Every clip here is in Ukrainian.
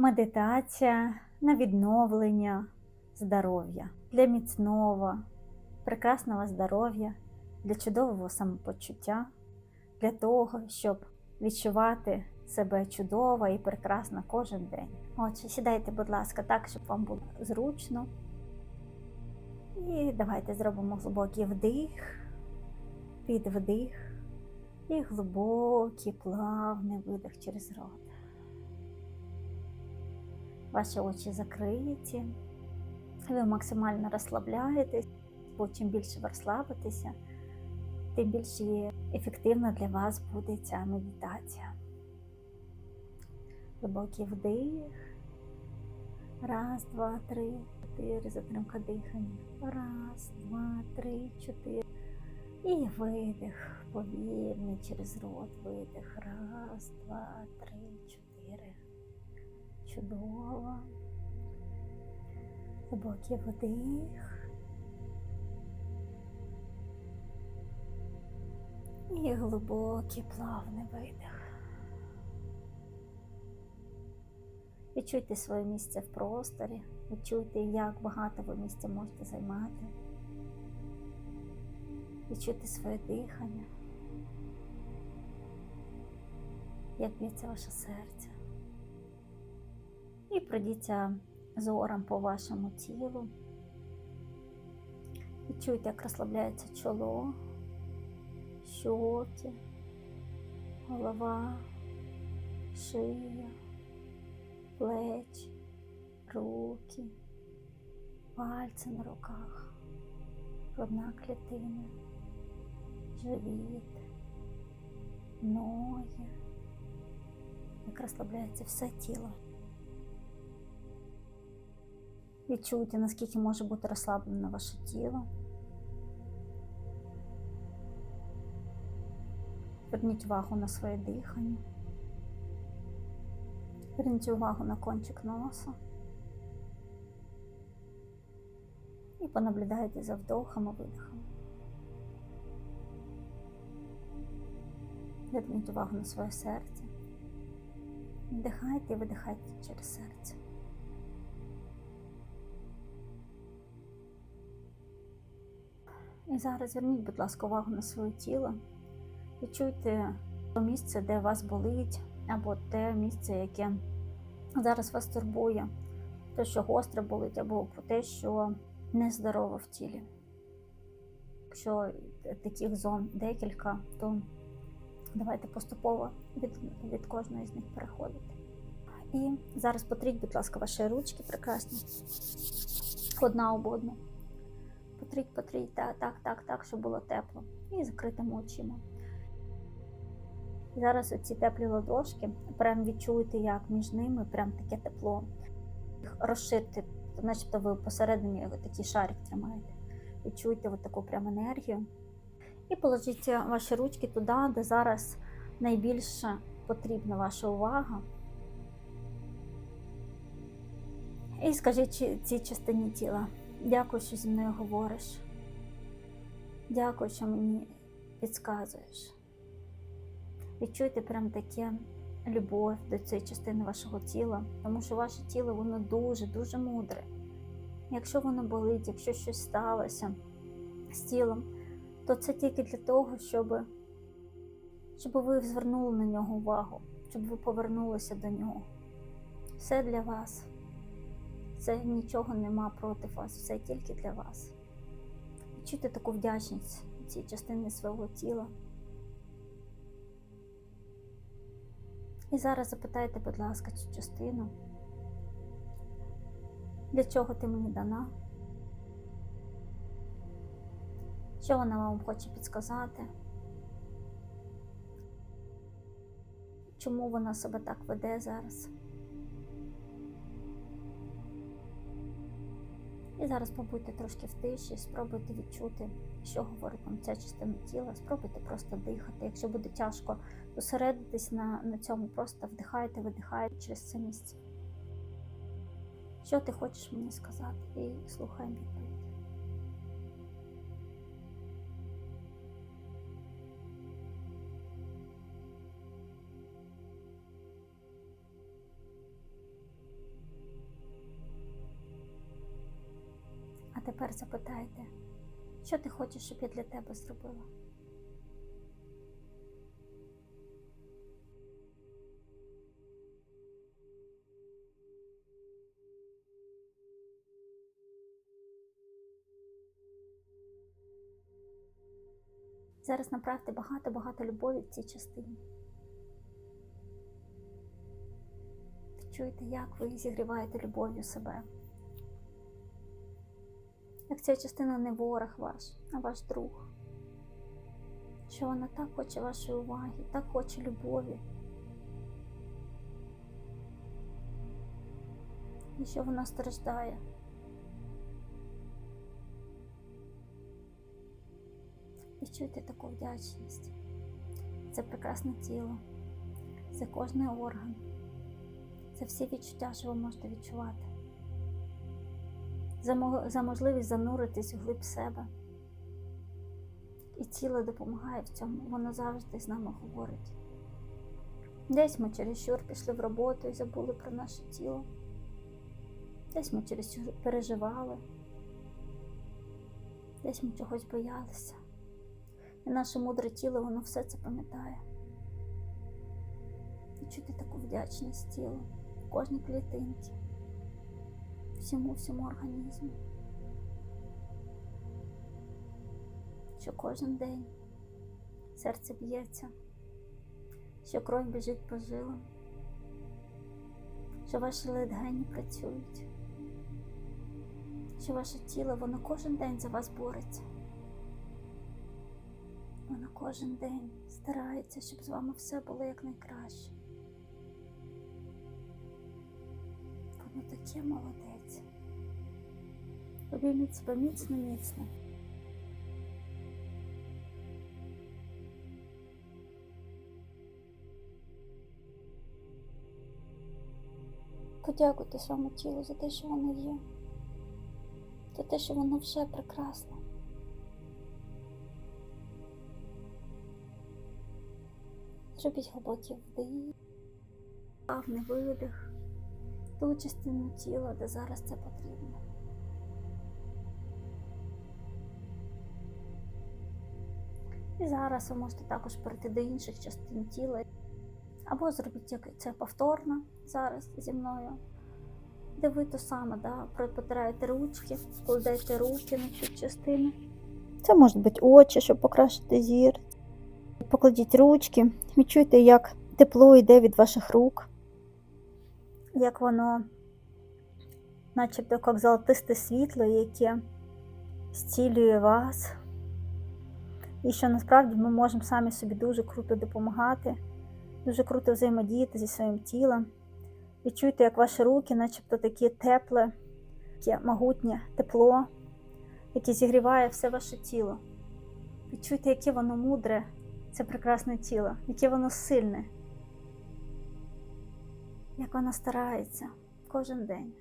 медитація на відновлення здоров'я, для міцного, прекрасного здоров'я, для чудового самопочуття, для того, щоб відчувати себе чудово і прекрасно кожен день. Отже, сідайте, будь ласка, так, щоб вам було зручно. І давайте зробимо глибокий вдих, підвдих і глибокий плавний видих через рот. Ваші очі закриті, ви максимально розслабляєтесь, бо чим більше ви розслабитеся, тим більш ефективна для вас буде ця медитація. Глибокий вдих. Раз, два, три, чотири. Затримка дихання. Раз, два, три, чотири. І видих. Повільний через рот. Видих. Раз, два, три. Чудово. Глибокий вдих. І глибокий плавний видих. Відчуйте своє місце в просторі, відчуйте, як багато ви місця можете займати. Відчуйте своє дихання, як б'ється ваше серце. І пройдіться зором по вашому тілу. Відчуйте, як розслабляється чоло, щоки, голова, шия плечі, руки, пальці на руках, грудна клітина, живіт, ноги, як розслабляється все тіло. Відчуйте, наскільки може бути розслаблене ваше тіло. Зверніть увагу на своє дихання. Зверніть увагу на кончик носа. І понаблюдайте за вдохом і видихом. Зверніть увагу на своє серце. Вдихайте і видихайте через серце. І зараз зверніть, будь ласка, увагу на своє тіло. Відчуйте то місце, де вас болить, або те місце, яке зараз вас турбує, те, що гостро болить, або те, що нездорово в тілі. Якщо таких зон декілька, то давайте поступово від, від кожної з них переходити. І зараз потріть, будь ласка, ваші ручки прекрасні, одна об одну. Потріть, потріть, так, так, так, так, щоб було тепло. І закритими очима. Зараз оці теплі ладошки, прям відчуєте, як між ними прям таке тепло. Їх Розширте, начебто ви посередині такий шарик тримаєте. Відчуйте от таку прям енергію. І положіть ваші ручки туди, де зараз найбільше потрібна ваша увага. І скажіть цій частині тіла. Дякую, що зі мною говориш. Дякую, що мені підказуєш. Відчуйте прям таке любов до цієї частини вашого тіла, тому що ваше тіло воно дуже-дуже мудре. Якщо воно болить, якщо щось сталося з тілом, то це тільки для того, щоб, щоб ви звернули на нього увагу, щоб ви повернулися до нього. Все для вас. Це нічого нема проти вас, все тільки для вас. Відчуйте таку вдячність цій частини свого тіла. І зараз запитайте, будь ласка, цю частину, для чого ти мені дана? Що вона вам хоче підсказати? Чому вона себе так веде зараз? І зараз побудьте трошки в тиші, спробуйте відчути, що говорить вам ця частина тіла, спробуйте просто дихати. Якщо буде тяжко зосередитись на, на цьому, просто вдихайте, видихайте через це місце. Що ти хочеш мені сказати? І слухай відповідь. Тепер запитайте, що ти хочеш, щоб я для тебе зробила? Зараз направте багато-багато любові в цій частині. Чуєте, як ви зігріваєте любов'ю себе. Ця частина не ворог ваш, а ваш друг. Що вона так хоче вашої уваги, так хоче любові. І що вона страждає. Відчуйте таку вдячність. Це прекрасне тіло, це кожний орган, це всі відчуття, що ви можете відчувати. За, мо- за можливість зануритись глиб себе. І тіло допомагає в цьому, воно завжди з нами говорить. Десь ми чересчур пішли в роботу і забули про наше тіло. Десь ми через чересчур переживали, десь ми чогось боялися. І наше мудре тіло, воно все це пам'ятає. Відчути таку вдячність тілу в кожній клітинці, всьому всьому організму. Що кожен день серце б'ється, що кров біжить по жилам, що ваші легені працюють, що ваше тіло, воно кожен день за вас бореться. Вона кожен день старається, щоб з вами все було якнайкраще. Воно таке молодець. Обійміть себе міцно, міцно. Подякуйте своєму тілу за те, що воно є, за те, що воно вже прекрасне. Зробіть глибокий вдих, плавний видих, ту частину тіла, де зараз це потрібно. І зараз ви можете також перейти до інших частин тіла. Або зробіть це повторно зараз зі мною. Де ви то саме, да, потираєте ручки, кладете руки на цю частину. Це можуть бути очі, щоб покращити зір. Покладіть ручки, відчуйте, як тепло йде від ваших рук, як воно, начебто як золотисте світло, яке зцілює вас. І що насправді ми можемо самі собі дуже круто допомагати, дуже круто взаємодіяти зі своїм тілом. Відчуйте, як ваші руки, начебто таке тепле, таке могутнє тепло, яке зігріває все ваше тіло. Відчуйте, яке воно мудре, це прекрасне тіло, яке воно сильне, як воно старається кожен день.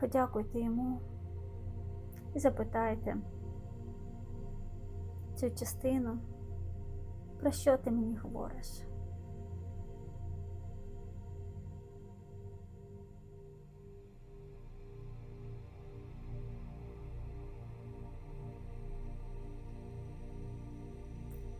Подякуйте йому і запитайте цю частину, про що ти мені говориш.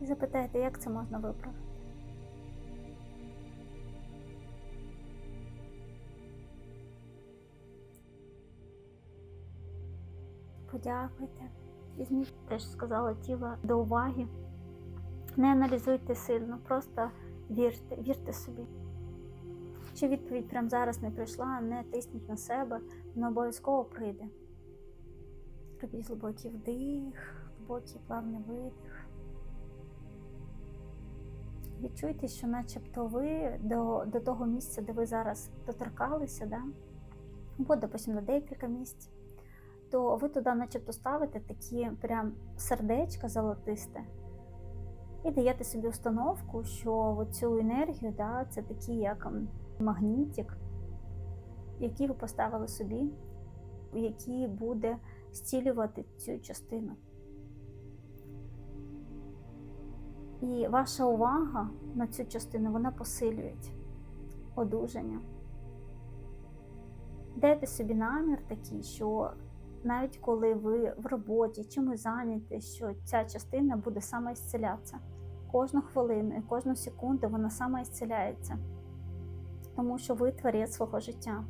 І запитайте, як це можна виправити. Подякуйте. Візьміть, теж сказала тіло до уваги. Не аналізуйте сильно, просто вірте, вірте собі. Чи відповідь прямо зараз не прийшла, не тисніть на себе, вона обов'язково прийде. Робіть глибокий вдих, глибокий плавний видих. Відчуйте, що начебто ви до, до того місця, де ви зараз доторкалися, да? або, допустим, на декілька місць, то ви туди начебто ставите такі прям сердечка золотисте і даєте собі установку, що цю енергію, да, це такий як магнітик, який ви поставили собі, який буде зцілювати цю частину. І ваша увага на цю частину вона посилює одужання. Дайте собі намір такий, що навіть коли ви в роботі чимось зайняті, що ця частина буде саме ісцелятися. Кожну хвилину і кожну секунду вона саме ісцеляється, тому що ви творець свого життя.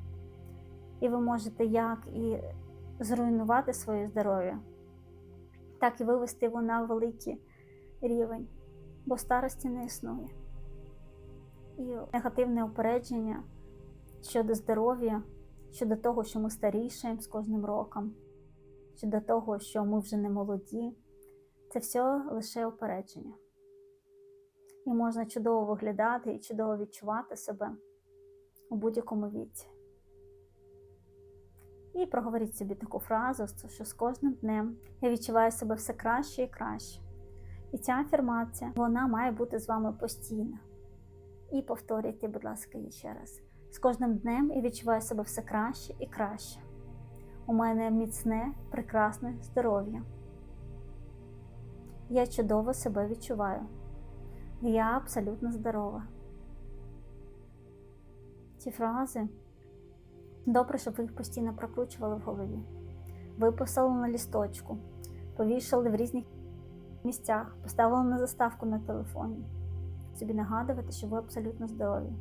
І ви можете як і зруйнувати своє здоров'я, так і вивести його на великий рівень, бо старості не існує. І негативне упередження щодо здоров'я, щодо того, що ми старішаємо з кожним роком, щодо того, що ми вже не молоді, це все лише упередження. І можна чудово виглядати і чудово відчувати себе у будь-якому віці. І проговоріть собі таку фразу, що з кожним днем я відчуваю себе все краще і краще. І ця афірмація, вона має бути з вами постійно. І повторюйте, будь ласка, ще раз. З кожним днем я відчуваю себе все краще і краще. У мене міцне, прекрасне здоров'я. Я чудово себе відчуваю. Я абсолютно здорова. Ці фрази добре, щоб ви їх постійно прокручували в голові. Виписали на лісточку, повішали в різних місцях, поставили на заставку на телефоні. Собі нагадувати, що ви абсолютно здорові.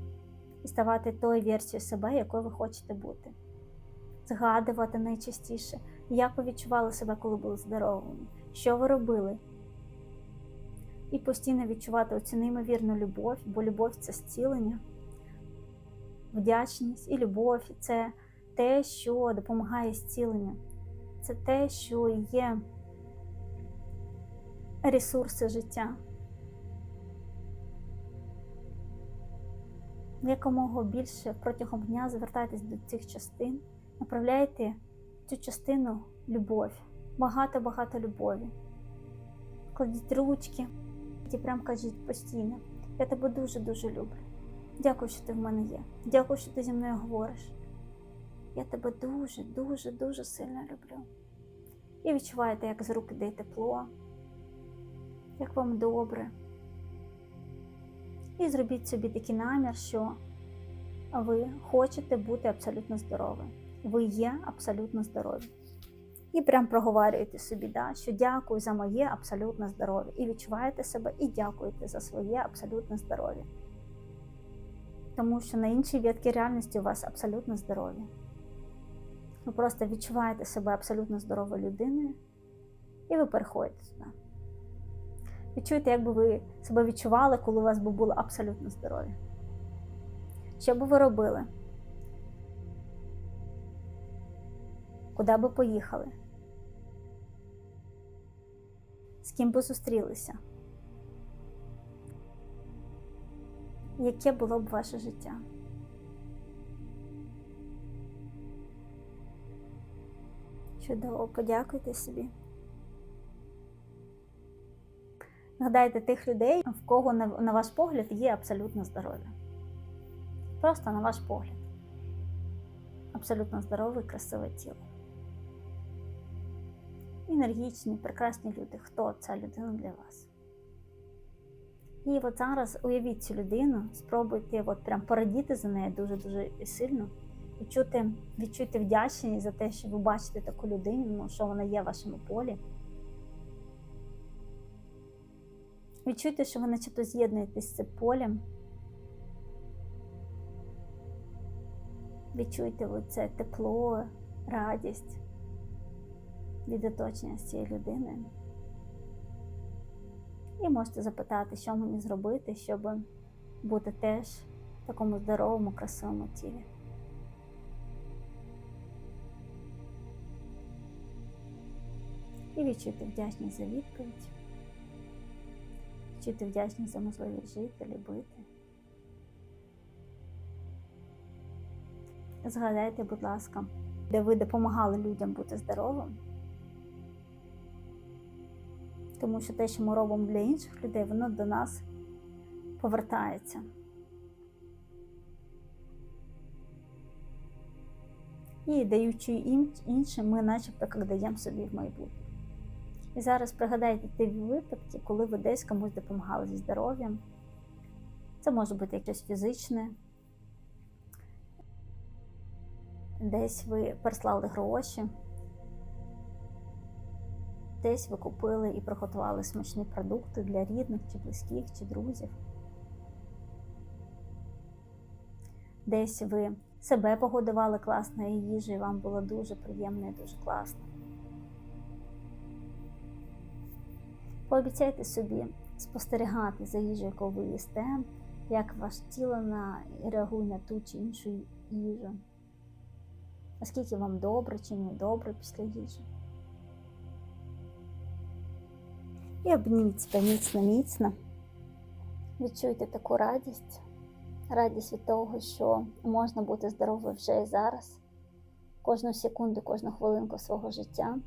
І ставати тою версією себе, якою ви хочете бути. Згадувати найчастіше, як ви відчували себе, коли були здоровими, що ви робили. І постійно відчувати оцю неймовірну любов, бо любов це зцілення, вдячність і любов це те, що допомагає зціленню. Це те, що є ресурси життя. Якомога більше протягом дня звертайтесь до цих частин, направляйте цю частину любов, багато-багато любові. Кладіть ручки і прям кажіть постійно. Я тебе дуже-дуже люблю. Дякую, що ти в мене є. Дякую, що ти зі мною говориш. Я тебе дуже, дуже, дуже сильно люблю. І відчуваєте, як з рук іде тепло, як вам добре. І зробіть собі такий намір, що ви хочете бути абсолютно здоровим. Ви є абсолютно здорові. І прям проговорюєте собі, да, що дякую за моє абсолютне здоров'я. І відчуваєте себе, і дякуєте за своє абсолютне здоров'я. Тому що на іншій ветці реальності у вас абсолютно здоров'я. Ви просто відчуваєте себе абсолютно здоровою людиною, і ви переходите сюди. Відчуйте, як би ви себе відчували, коли у вас би було абсолютно здоров'я. Що би ви робили? Куди би поїхали? З ким би зустрілися? Яке було б ваше життя? Чудово, подякуйте собі. Згадайте тих людей, в кого, на ваш погляд, є абсолютно здоров'я. Просто на ваш погляд. Абсолютно здорове, красиве тіло. Енергічні, прекрасні люди. Хто ця людина для вас? І от зараз уявіть цю людину, спробуйте от прям порадіти за нею дуже-дуже сильно. Відчути, відчуйте вдячність за те, що ви бачите таку людину, ну, що вона є в вашому полі. Відчуйте, що ви начебто з'єднуєтесь з цим полем. Відчуйте це тепло, радість від оточення з цією людиною. І можете запитати, що мені зробити, щоб бути теж в такому здоровому, красивому тілі. І відчуйте вдячність за відповідь. Відчуйте вдячність за можливість жити, любити. Згадайте, будь ласка, де ви допомагали людям бути здоровим. Тому що те, що ми робимо для інших людей, воно до нас повертається. І даючи іншим, ми начебто як даємо собі в майбутнє. І зараз пригадайте ті випадки, коли ви десь комусь допомагали зі здоров'ям. Це може бути якесь фізичне, десь ви переслали гроші, десь ви купили і приготували смачні продукти для рідних, чи близьких, чи друзів. Десь ви себе погодували класною їжею, вам було дуже приємно і дуже класно. Пообіцяйте собі спостерігати за їжею, яку ви їсте, як ваше тіло на, реагує на ту чи іншу їжу. Наскільки вам добре чи не добре після їжі. І обніміть себе міцно, міцно. Відчуйте таку радість, радість від того, що можна бути здоровою вже і зараз, кожну секунду, кожну хвилинку свого життя.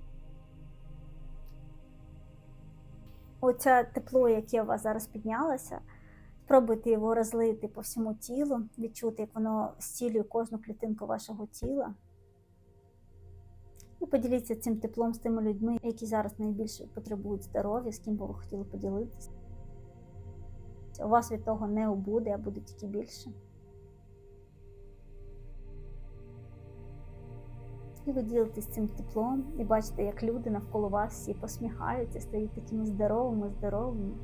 Оце тепло, яке у вас зараз піднялося, спробуйте його розлити по всьому тілу, відчути, як воно зцілює кожну клітинку вашого тіла. І поділіться цим теплом з тими людьми, які зараз найбільше потребують здоров'я, з ким би ви хотіли поділитися. У вас від того не убуде, а буде тільки більше. І ви ділитесь цим теплом і бачите, як люди навколо вас всі посміхаються, стають такими здоровими, здоровими.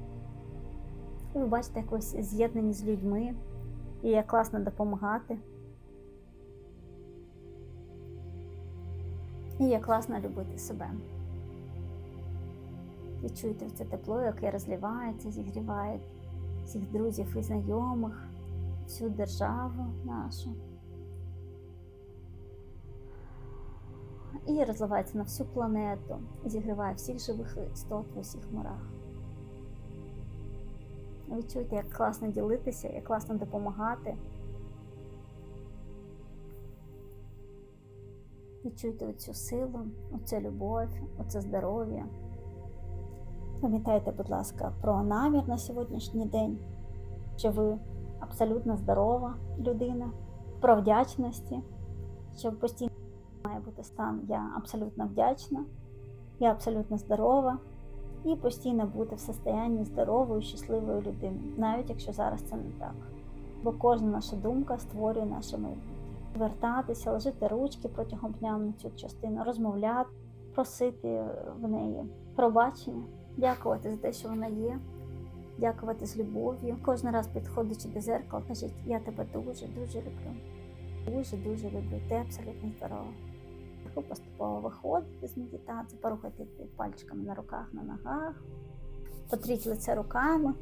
І ви бачите, як ви з'єднані з людьми, і як класно допомагати. І як класно любити себе. Відчуйте це тепло, яке розливається, зігріває всіх друзів і знайомих, всю державу нашу. І розливається на всю планету, зігріває всіх живих істот в усіх мирах. Відчуйте, як класно ділитися, як класно допомагати. Відчуйте оцю силу, оцю любов, оце здоров'я. Пам'ятайте, будь ласка, про намір на сьогоднішній день, що ви абсолютно здорова людина, про вдячності, що ви постійно має бути стан Я абсолютно вдячна, я абсолютно здорова і постійно бути в состоянні здорової, щасливої людини, навіть якщо зараз це не так. Бо кожна наша думка створює наше майбутнє. Звертатися, ложити ручки протягом дня на цю частину, розмовляти, просити в неї пробачення, дякувати за те, що вона є, дякувати з любов'ю. Кожен раз підходячи до зеркала, кажіть, я тебе дуже, дуже люблю. Дуже, дуже люблю. Ти абсолютно здорова. Ви поступово виходите з медитації, порухайте пальчиками на руках, на ногах, потріть лице руками.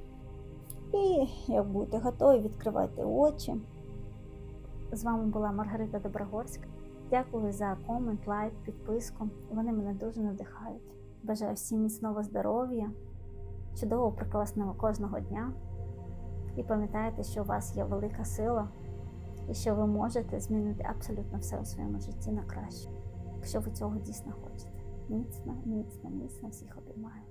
І як будете готові, відкривайте очі. З вами була Маргарита Доброгорська. Дякую за комент, лайк, підписку. Вони мене дуже надихають. Бажаю всім міцного здоров'я, чудового, прекрасного кожного дня. І пам'ятайте, що у вас є велика сила і що ви можете змінити абсолютно все у своєму житті на краще, якщо ви цього дійсно хочете. Міцно, міцно, міцно всіх обіймаю.